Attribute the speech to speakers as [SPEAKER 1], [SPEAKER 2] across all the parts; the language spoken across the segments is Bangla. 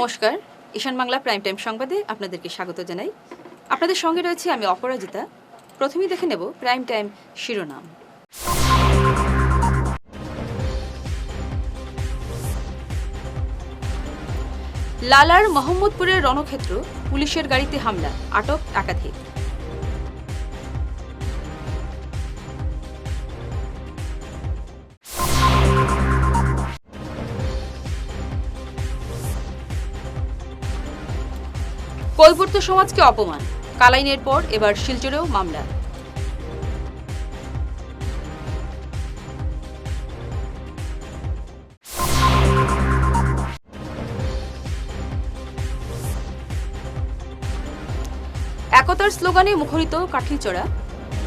[SPEAKER 1] নমস্কার। ঈশান বাংলা প্রাইম টাইম সংবাদে আপনাদেরকে স্বাগত জানাই। আপনাদের সঙ্গে রয়েছে আমি অপরাজিতা। প্রথমেই দেখে নেব প্রাইম টাইম শিরোনাম। লালার মোহাম্মদপুরের রণক্ষেত্র, পুলিশের গাড়িতে হামলা, আটক একাধিক। কৈবর্ত সমাজকে অপমান। কালাইনের পর এবার শিলচরেও মামলা। একতার স্লোগানে মুখরিত কাঠিচড়া।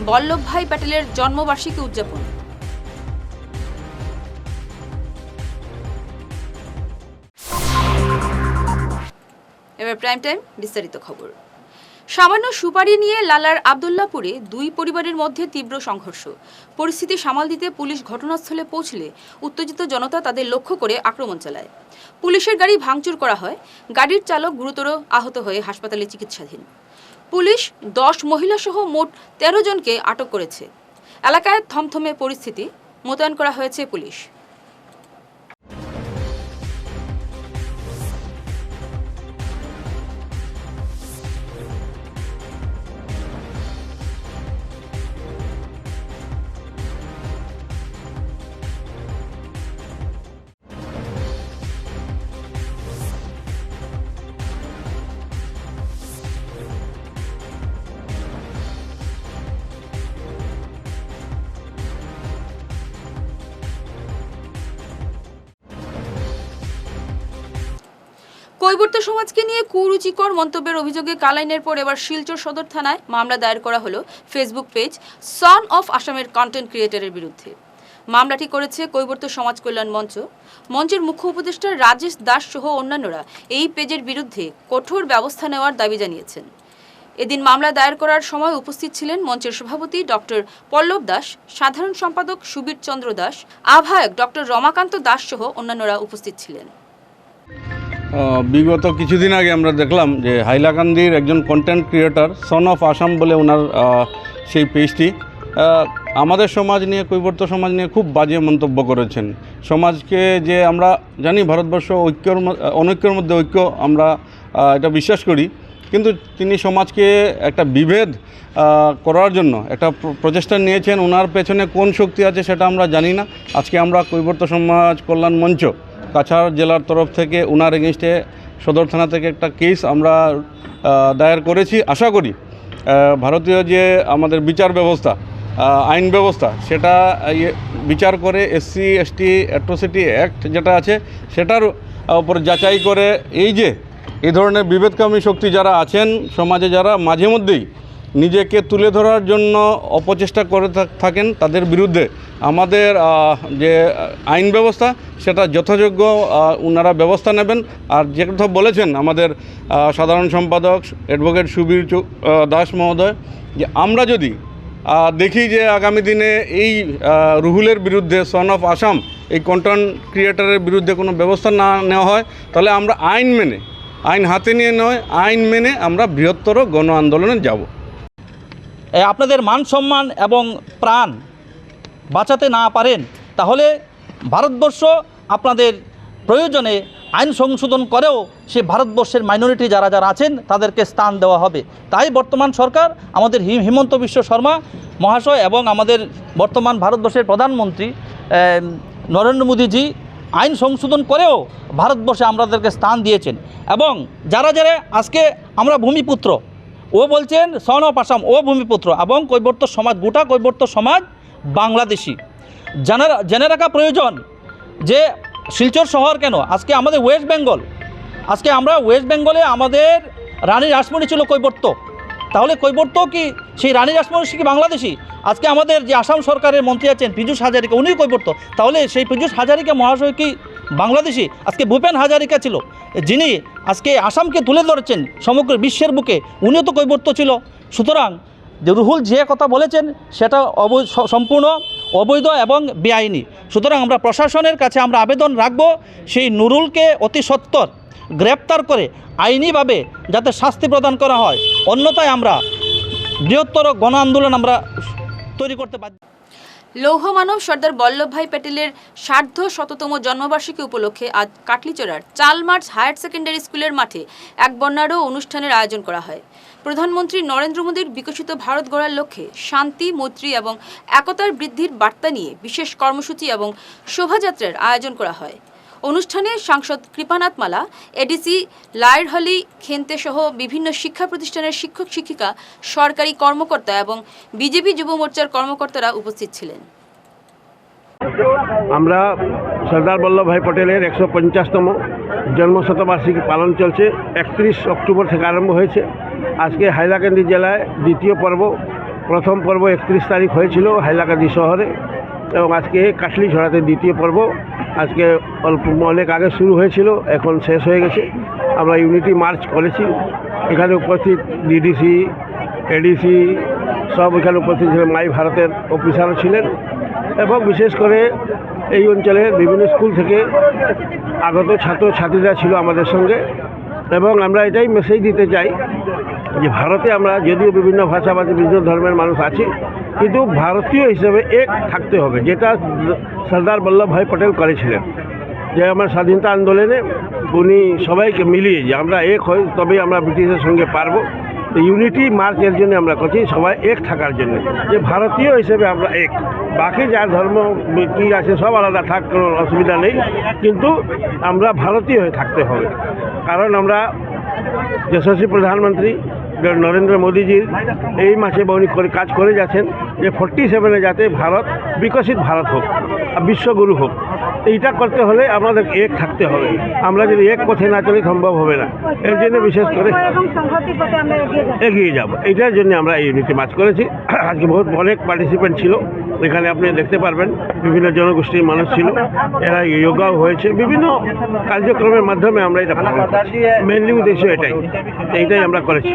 [SPEAKER 1] বল্লভভাই প্যাটেলের জন্মবার্ষিকী উদযাপন। এবার প্রাইম টাইম বিস্তারিত খবর। সামান্য সুপারি নিয়ে লালার আবদুল্লাপুরে দুই পরিবারের মধ্যে তীব্র সংঘর্ষ। পরিস্থিতি সামাল দিতে পুলিশ ঘটনাস্থলে পৌঁছলে উত্তেজিত জনতা তাদের লক্ষ্য করে আক্রমণ চালায়। পুলিশের গাড়ি ভাঙচুর করা হয়, গাড়ির চালক গুরুতর আহত হয়ে হাসপাতালে চিকিৎসাধীন। পুলিশ দশ মহিলাসহ মোট তেরো জনকে আটক করেছে। এলাকায় থমথমে পরিস্থিতি মোতায়েন করা হয়েছে পুলিশ। কৈবর্ত সমাজকে নিয়ে কুরুচিকর মন্তব্যের অভিযোগে কালাইনের পর এবার শিলচর সদর থানায় মামলা দায়ের করা হলো ফেসবুক পেজ সন অফ আসামের কন্টেন্ট ক্রিয়েটরের বিরুদ্ধে। মামলাটি করেছে কৈবর্ত সমাজ কল্যাণ মঞ্চ। মঞ্চের মুখ্য উপদেষ্টা রাজেশ দাস সহ অন্যান্যরা এই পেজের বিরুদ্ধে কঠোর ব্যবস্থা নেওয়ার দাবি জানিয়েছেন। এদিন মামলা দায়ের করার সময় উপস্থিত ছিলেন মঞ্চের সভাপতি ডক্টর পল্লব দাস, সাধারণ সম্পাদক সুবীর চন্দ্র দাস, আহ্বায়ক ডক্টর রমাকান্ত দাস সহ অন্যান্যরা উপস্থিত ছিলেন।
[SPEAKER 2] বিগত কিছুদিন আগে আমরা দেখলাম যে হাইলাকান্দির একজন content creator son of Assam বলে ওনার সেই পেজটি আমাদের সমাজ নিয়ে, কৈবর্ত সমাজ নিয়ে খুব বাজে মন্তব্য করেছেন। সমাজকে যে আমরা জানি, ভারতবর্ষ ঐক্যর অনৈক্যর মধ্যে ঐক্য আমরা এটা বিশ্বাস করি। কিন্তু তিনি সমাজকে একটা বিভেদ করার জন্য একটা প্রচেষ্টা নিয়েছেন। ওনার পেছনে কোন শক্তি আছে সেটা আমরা জানি না। আজকে আমরা কৈবর্ত সমাজ কল্যাণ মঞ্চ কাছাড় জেলার তরফ থেকে ওনার এগেনস্টে সদর থানা থেকে একটা কেস আমরা দায়ের করেছি। আশা করি ভারতীয় যে আমাদের বিচার ব্যবস্থা আইন ব্যবস্থা, সেটা ইয়ে বিচার করে এসসি, এসটি, অ্যাট্রোসিটি অ্যাক্ট যেটা আছে, সেটার উপর যাচাই করে এই যে, এই ধরনের বিভেদকামী শক্তি যারা আছেন, সমাজে যারা, মাঝে মধ্যেই নিজেকে তুলে ধরার জন্য অপচেষ্টা করে থাকেন তাদের বিরুদ্ধে। আমাদের যে আইন ব্যবস্থা, সেটা যথাযোগ্য ওনারা ব্যবস্থা নেবেন। আর যে কথা বলেছেন আমাদের সাধারণ সম্পাদক অ্যাডভোকেট সুবীর দাস মহোদয়, যে আমরা যদি দেখি যে আগামী দিনে এই রুহুলের বিরুদ্ধে সন অফ আসাম এই কন্টেন্ট ক্রিয়েটারের বিরুদ্ধে কোনো ব্যবস্থা না নেওয়া হয়, তাহলে আমরা আইন মেনে, আইন হাতে নিয়ে নয়, আইন মেনে আমরা বৃহত্তর গণ আন্দোলনে যাব।
[SPEAKER 3] আপনাদের মান সম্মান এবং প্রাণ বাঁচাতে না পারেন, তাহলে ভারতবর্ষ আপনাদের প্রয়োজনে আইন সংশোধন করেও সে ভারতবর্ষের মাইনরিটি যারা যারা আছেন, তাদেরকে স্থান দেওয়া হবে। তাই বর্তমান সরকার, আমাদের হিমন্ত বিশ্ব শর্মা মহাশয় এবং আমাদের বর্তমান ভারতবর্ষের প্রধানমন্ত্রী নরেন্দ্র মোদীজি আইন সংশোধন করেও ভারতবর্ষে আমাদেরকে স্থান দিয়েছেন। এবং যারা যারা আজকে আমরা ভূমিপুত্র ও বলছেন সন অফ আসাম ও ভূমিপুত্র এবং কৈবর্ত সমাজ, গোটা কৈবর্ত সমাজ বাংলাদেশি। জানা, জেনে রাখা প্রয়োজন যে শিলচর শহর কেন? আজকে আমাদের ওয়েস্ট বেঙ্গল আজকে আমরা ওয়েস্ট বেঙ্গলে আমাদের রানী রাসমণি ছিল কৈবর্ত। তাহলে কৈবর্ত কি? সেই রানী রাসমণি কি বাংলাদেশি? আজকে আমাদের যে আসাম সরকারের মন্ত্রী আছেন পীযূষ হাজারিকা, উনিও কৈবর্ত। তাহলে সেই পীযূষ হাজারিকা মহাশয় কি বাংলাদেশি? আজকে ভূপেন হাজারিকা ছিল। যিনি আজকে আসামকে তুলে ধরেছেন সমগ্র বিশ্বের বুকে, উনিও তো কৈবর্ত ছিল। সুতরাং রুহুল যে কথা বলেছেন, সেটা সম্পূর্ণ অবৈধ এবং বেআইনি। সুতরাং আমরা প্রশাসনের কাছে আমরা আবেদন রাখব, সেই নুরুলকে অতি সত্বর গ্রেপ্তার করে আইনিভাবে যাতে শাস্তি প্রদান করা হয়। অন্যথায় আমরা বৃহত্তর গণ আন্দোলন আমরা তৈরি করতে পারি
[SPEAKER 1] লৌহ মানব সর্দার বল্লভভাই প্যাটেলের সার্ধ শততম জন্মবার্ষিকী উপলক্ষে আজ কাটলিচড়ার চালমার্চ হায়ার সেকেন্ডারি স্কুলের মাঠে এক বর্ণাঢ্য অনুষ্ঠানের আয়োজন করা হয়। প্রধানমন্ত্রী নরেন্দ্র মোদীর বিকশিত ভারত গড়ার লক্ষ্যে শান্তি, মৈত্রী এবং একতার বৃদ্ধির বার্তা নিয়ে বিশেষ কর্মসূচি এবং শোভাযাত্রার আয়োজন করা হয়। অনুষ্ঠানে সাংসদ কৃপানাথ মালা, এডিসি লায়রহলি খেন্তে সহ বিভিন্ন শিক্ষা প্রতিষ্ঠানের শিক্ষক শিক্ষিকা, সরকারি কর্মকর্তা এবং বিজেপি যুব মোর্চার কর্মকর্তারা উপস্থিত ছিলেন।
[SPEAKER 4] আমরা সর্দার বল্লভভাই পটেলের একশো পঞ্চাশতম জন্মশতবার্ষিকী পালন চলছে, একত্রিশ অক্টোবর থেকে আরম্ভ হয়েছে। আজকে হাইলাকান্দি জেলায় দ্বিতীয় পর্ব, প্রথম পর্ব একত্রিশ তারিখ হয়েছিল হাইলাকান্দি শহরে। এবং আজকে কাটলি ছড়াতে দ্বিতীয় পর্ব। আজকে অল্প অনেক আগে শুরু হয়েছিল, এখন শেষ হয়ে গেছে। আমরা ইউনিটি মার্চ করেছি। এখানে উপস্থিত ডিডিসি এডিসি সব এখানে উপস্থিত ছিলেন। মাই ভারতের অফিসারও ছিলেন। এবং বিশেষ করে এই অঞ্চলে বিভিন্ন স্কুল থেকে আগত ছাত্র ছাত্রীরা ছিল আমাদের সঙ্গে। এবং আমরা এটাই মেসেজ দিতে চাই যে ভারতে আমরা যদিও বিভিন্ন ভাষাভাষী, বিভিন্ন ধর্মের মানুষ আছি, কিন্তু ভারতীয় হিসেবে এক থাকতে হবে, যেটা সর্দার বল্লভভাই পটেল করেছিলেন। যে আমার স্বাধীনতা আন্দোলনে উনি সবাইকে মিলিয়ে যে আমরা এক হই, তবেই আমরা ব্রিটিশের সঙ্গে পারব। ইউনিটি মার্চ এর জন্য আমরা করছি, সবাই এক থাকার জন্য। যে ভারতীয় হিসেবে আমরা এক। বাকি যার ধর্ম কী আছে, সব আলাদা থাক, কোনো অসুবিধা নেই। কিন্তু আমরা ভারতীয় হয়ে থাকতে হবে। কারণ আমরা যশস্বী প্রধানমন্ত্রী নরেন্দ্র মোদীজির এই মাসে উনি করে, কাজ করে যাচ্ছেন যে ফোর্টি সেভেনে যাতে ভারত বিকশিত ভারত হোক বিশ্বগুরু হোক। এইটা করতে হলে আমাদের এক থাকতে হবে। আমরা যদি এক পথে না চলি, সম্ভব হবে না। এর জন্য বিশেষ করে
[SPEAKER 5] এগিয়ে যাব।
[SPEAKER 4] এটার জন্য আমরা এই ইউনিটি মাছ করেছি। আজকে বহুত অনেক পার্টিসিপেন্ট ছিল। এখানে আপনি দেখতে পারবেন, বিভিন্ন জনগোষ্ঠীর মানুষ ছিল। এরা যোগাও হয়েছে। বিভিন্ন কার্যক্রমের মাধ্যমে আমরা এটা মেনলি উদ্দেশ্য এটাই। এইটাই আমরা করেছি।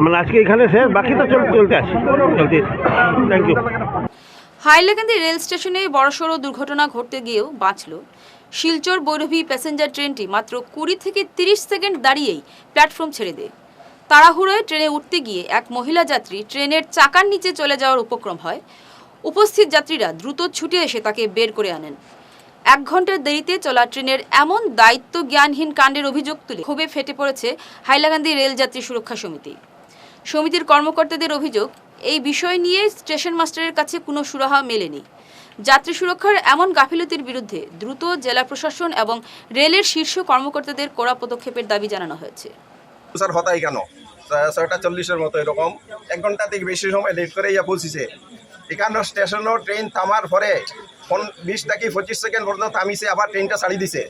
[SPEAKER 4] আমরা আজকে এখানে শেষ। বাকি তো চলতে চলতে আছি। চলতে থ্যাংক ইউ
[SPEAKER 1] হাইলাকান্দি রেল স্টেশনে বড়সড় দুর্ঘটনা ঘটতে গিয়েও বাঁচল। শিলচর বৈরভী প্যাসেঞ্জার ট্রেনটি মাত্র কুড়ি থেকে তিরিশ সেকেন্ড দাঁড়িয়েই প্ল্যাটফর্ম ছেড়ে দেয়। তাড়াহুড়োয় ট্রেনে উঠতে গিয়ে এক মহিলা যাত্রী ট্রেনের চাকার নিচে চলে যাওয়ার উপক্রম হয়। উপস্থিত যাত্রীরা দ্রুত ছুটে এসে তাকে বের করে আনেন। এক ঘণ্টার দেরিতে চলা ট্রেনের এমন দায়িত্ব জ্ঞানহীন কাণ্ডের অভিযোগ তুলে ক্ষোভে ফেটে পড়েছে হাইলাকান্দি রেলযাত্রী সুরক্ষা সমিতি। সমিতির কর্মকর্তাদের অভিযোগ এই বিষয় নিয়ে স্টেশন মাস্টারের কাছে কোনো সুরাহা মেলেনি। যাত্রী সুরক্ষার এমন গাফিলতির বিরুদ্ধে দ্রুত জেলা প্রশাসন এবং রেলের শীর্ষ কর্মকর্তাদের কড়া পদক্ষেপের দাবি জানানো হয়েছে।
[SPEAKER 6] স্যার, হতাই কেন? ছয়টা চল্লিশের মতো এরকম। এক ঘণ্টা থেকে বেশি সময় লেট করে ইয়া পৌঁছিছে। এখানে স্টেশনও ট্রেন থামার পরে বিশ থেকে পঁচিশ সেকেন্ড পর্যন্ত থামিছে, আবার ট্রেনটা ছাড়ি দিছে।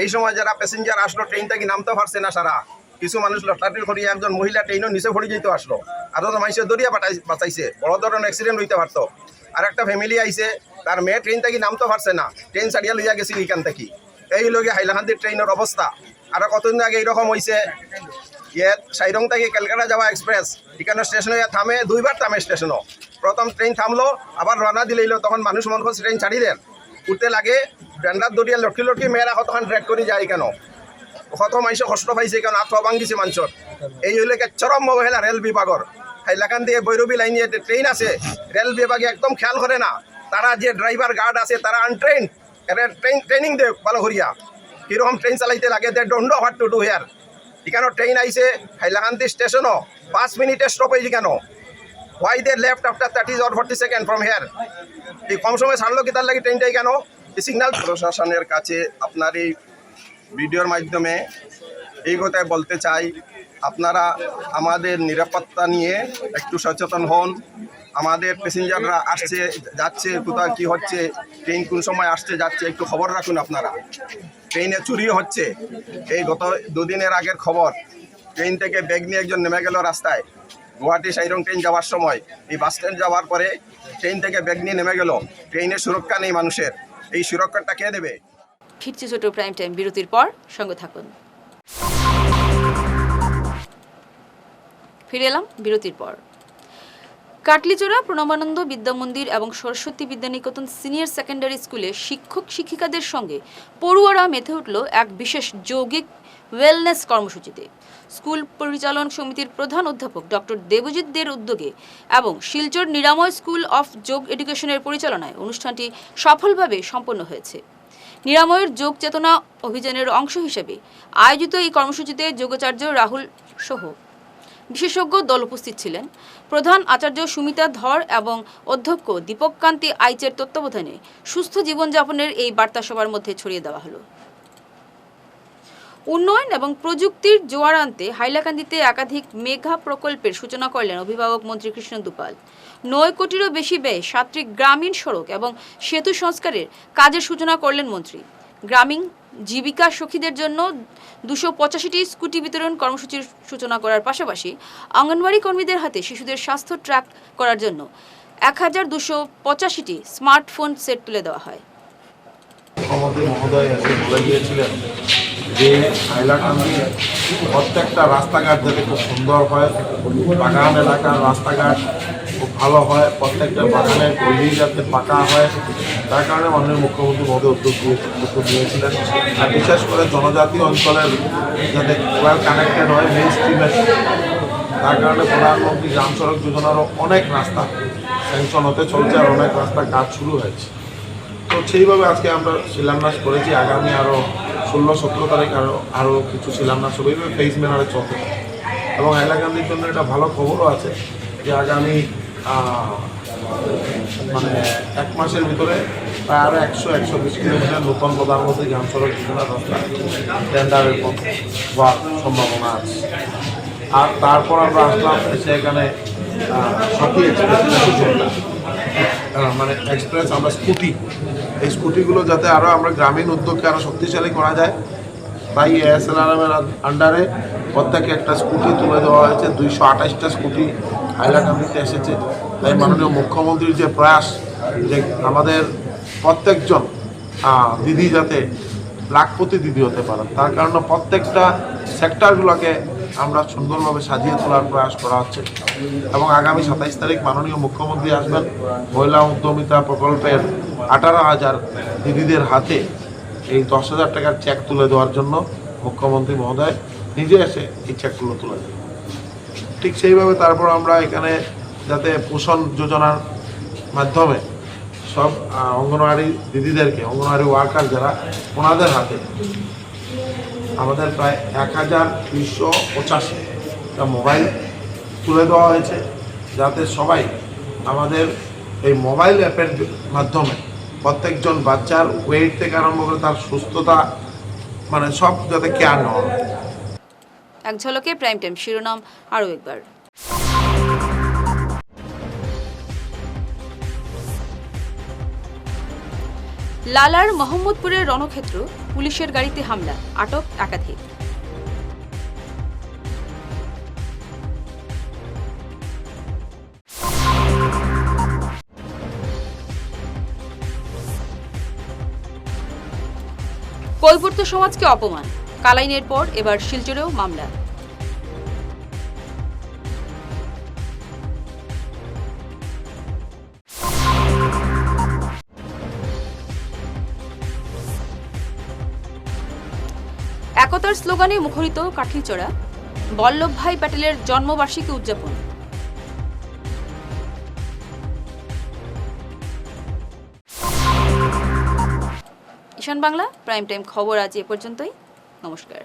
[SPEAKER 6] এই সময় যারা প্যাসেঞ্জার আসলো, ট্রেনটা কি নামতে পারছে না সারা? কিছু মানুষ লটারি করিয়ে একজন মহিলা ট্রেনও নিচে পড়ে যেতে আসলো। আর তো মানুষের দরিয়া বাটাই বাঁচাইছে। বড় ধরনের অ্যাক্সিডেন্ট হইতে পারতো আর একটা ফ্যামিলি আইছে তার মেয়ে ট্রেন থেকে নামতে পারছে না। ট্রেন ছাড়িয়া লইয়া গেছিল এখান থেকে। এই লগে হাইলাকান্দির ট্রেনের অবস্থা আর কতদিন আগে এইরকম হয়েছে ইয়ে সাইরং থেকে ক্যালকাটা যাওয়া এক্সপ্রেস এখানে স্টেশনে থামে দুইবার থামে স্টেশনও প্রথম ট্রেন থামলো, আবার রানা দিলেইলো তখন মানুষ মন ট্রেন ছাড়ি দেন। উঠতে লাগে ব্যান্ডার দরিয়া লটকি লটকি মেয়েরা তখন ট্রেক করে যায় কেন কত মানুষ কষ্ট পাইছে কেন আত্মা ভাঙিছে মানুষের এই হইলে চরম অবহেলা রেল বিভাগর হাইলাকান দিয়ে বৈরবী লাইন ট্রেন আছে। রেল বিভাগে একদম খেয়াল করে না। তারা যে ড্রাইভার গার্ড আছে তারা আনট্রেন ট্রেন ট্রেনিং দেয় ভালো করিয়া কীরকম ট্রেন চালাইতে লাগে they know what to do here এখানে ট্রেন আইছে হাইলাকান্দি স্টেশনও পাঁচ মিনিটে স্টপ হয়েছে কেন। Why they left after thirty or forty second from here এই কম সময় ছাড়লো কি তার লাগে ট্রেনটাই কেন? এই সিগন্যাল প্রশাসনের কাছে আপনার এই ভিডিওর মাধ্যমে এই কথায় বলতে চাই, আপনারা আমাদের নিরাপত্তা নিয়ে একটু সচেতন হন। আমাদের প্যাসেঞ্জাররা আসছে, যাচ্ছে, কোথায়, কি হচ্ছে, ট্রেন কোন সময় আসছে, যাচ্ছে, একটু খবর রাখুন আপনারা। ট্রেনে চুরি হচ্ছে, এই গত দুদিনের আগের খবর। ট্রেন থেকে ব্যাগ নিয়ে একজন নেমে গেল রাস্তায়। গুয়াহাটি সাইরং ট্রেন যাওয়ার সময়। এই বাস স্ট্যান্ড যাওয়ার পরে ট্রেন থেকে ব্যাগ নিয়ে নেমে গেল। ট্রেনের সুরক্ষা নেই মানুষের। এই সুরক্ষাটা কে দেবে?
[SPEAKER 1] ফিরছি ছোট প্রাইম টাইম বিরতির পর, সঙ্গে থাকুন। ফিরে এলাম বিরতির পর। কাটলিচোড়া প্রণবানন্দ বিদ্যামন্দির এবং সরস্বতী বিদ্যানিকেতন সিনিয়র সেকেন্ডারি স্কুলে শিক্ষক শিক্ষিকাদের সঙ্গে পড়ুয়ারা মেতে উঠল এক বিশেষ যৌগিক ওয়েলনেস কর্মসূচিতে। স্কুল পরিচালন সমিতির প্রধান অধ্যাপক ডক্টর দেবজিৎ দের উদ্যোগে এবং শিলচর নিরাময় স্কুল অফ যোগ এডুকেশনের পরিচালনায় অনুষ্ঠানটি সফলভাবে সম্পন্ন হয়েছে। নিরাময়ের যোগ চেতনা অভিযানের অংশ হিসেবে আয়োজিত এই কর্মসূচিতে যোগাচার্য রাহুল সহ বিশেষজ্ঞ দল উপস্থিত ছিলেন। প্রধান আচার্য সুমিতা ধর এবং অধ্যক্ষ দীপক কান্তি আইচের তত্ত্বাবধানে সুস্থ জীবনযাপনের এই বার্তা সবার মধ্যে ছড়িয়ে দেওয়া হলো। উন্নয়ন এবং প্রযুক্তির জোয়ার আনতে হাইলাকান্দিতে একাধিক মেঘা প্রকল্পের সূচনা করলেন অভিভাবক মন্ত্রী কৃষ্ণ দুপাল। নয় কোটিরও বেশি ব্যয়ে সাতটি গ্রামীণ সড়ক এবং সেতু সংস্কারের কাজের সূচনা করলেন মন্ত্রী। গ্রামীণ জীবিকা সখীদের জন্য দুশো পঁচাশিটি স্কুটি বিতরণ কর্মসূচির সূচনা করার পাশাপাশি অঙ্গনওয়াড়ি কর্মীদের হাতে শিশুদের স্বাস্থ্য ট্র্যাক করার জন্য এক হাজার দুশো পঁচাশিটি স্মার্টফোন সেট তুলে দেওয়া হয়।
[SPEAKER 7] যে হাইলাকান্দি প্রত্যেকটা রাস্তাঘাট যাতে খুব সুন্দর হয়, বাগান এলাকার রাস্তাঘাট খুব ভালো হয়, প্রত্যেকটা বাগানের গলি যাতে পাকা হয়, তার কারণে মাননীয় মুখ্যমন্ত্রী মহোদয় উদ্যোগ দিয়ে উদ্যোগ নিয়েছিলেন। আর বিশেষ করে জনজাতি অঞ্চলের যাতে ওয়েল কানেক্টেড হয় মেন স্ট্রিমের তার কারণে প্রধানমন্ত্রী গ্রাম সড়ক যোজনারও অনেক রাস্তা স্যাংশন হতে চলছে আর অনেক রাস্তা কাজ শুরু হয়েছে। তো সেইভাবে আজকে আমরা শিলান্যাস করেছি। আগামী আরও ষোলো, সতেরো তারিখ আরও আরও কিছু ছিলাম না এইভাবে ফেস ম্যানারে চলতে এবং হাইলাকান্দির জন্য একটা ভালো খবরও আছে যে আগামী মানে এক মাসের ভিতরে প্রায় আরও একশো একশো বিশ কিলোমিটার নতুন প্রধানমন্ত্রী গ্রাম সড়ক যোজনা রাস্তা টেন্ডারের হওয়ার সম্ভাবনা আছে। আর তারপর আমরা আসলাম এসে এখানে সখী এক্সপ্রেস মানে এক্সপ্রেস আমরা স্কুটি। এই স্কুটিগুলো যাতে আরও আমরা গ্রামীণ উদ্যোগকে আরও শক্তিশালী করা যায় তাই এএসএলআরএমের আন্ডারে প্রত্যেকে একটা স্কুটি তুলে দেওয়া হয়েছে, দুইশো আঠাশটা স্কুটি হাইলাকান্দিতে এসেছে। তাই মাননীয় মুখ্যমন্ত্রীর যে প্রয়াস, যে আমাদের প্রত্যেকজন দিদি যাতে লাখপতি দিদি হতে পারেন, তার কারণে প্রত্যেকটা সেক্টরগুলোকে আমরা সুন্দরভাবে সাজিয়ে তোলার প্রয়াস করা হচ্ছে এবং আগামী সাতাইশ তারিখ মাননীয় মুখ্যমন্ত্রী আসবেন। মহিলা উদ্যমিতা প্রকল্পের আঠারো হাজার দিদিদের হাতে এই দশ হাজার টাকার চেক তুলে দেওয়ার জন্য মুখ্যমন্ত্রী মহোদয় নিজে এসে এই চেকগুলো তুলে দেন। ঠিক সেইভাবে তারপর আমরা এখানে যাতে পোষণ যোজনার মাধ্যমে সব অঙ্গনওয়াড়ি দিদিদেরকে, অঙ্গনওয়াড়ি ওয়ার্কার যারা, ওনাদের হাতে আমাদের প্রায় এক হাজার দুইশো পঁচাশিটা মোবাইল তুলে দেওয়া হয়েছে, যাতে সবাই আমাদের এই মোবাইল অ্যাপের মাধ্যমে প্রত্যেকজন বাচ্চার ওয়েট থেকে আরম্ভ করে তার সুস্থতা মানে সব যাতে কেয়ার নেওয়া
[SPEAKER 1] এক ঝলকে প্রাইম টাইম শিরোনাম আরও একবার। লালার মোহাম্মদপুরের রণক্ষেত্র, পুলিশের গাড়িতে হামলা, আটক একাধিক। কৈবর্ত সমাজকে অপমান। কালাইনের পর এবার শিলচরেও মামলা। একতার স্লোগানে মুখরিত কাঠিলচড়া বল্লভভাই প্যাটেলের জন্মবার্ষিকী উদযাপন। ঈশান বাংলা, প্রাইম টাইম খবর আজ এ পর্যন্তই। নমস্কার।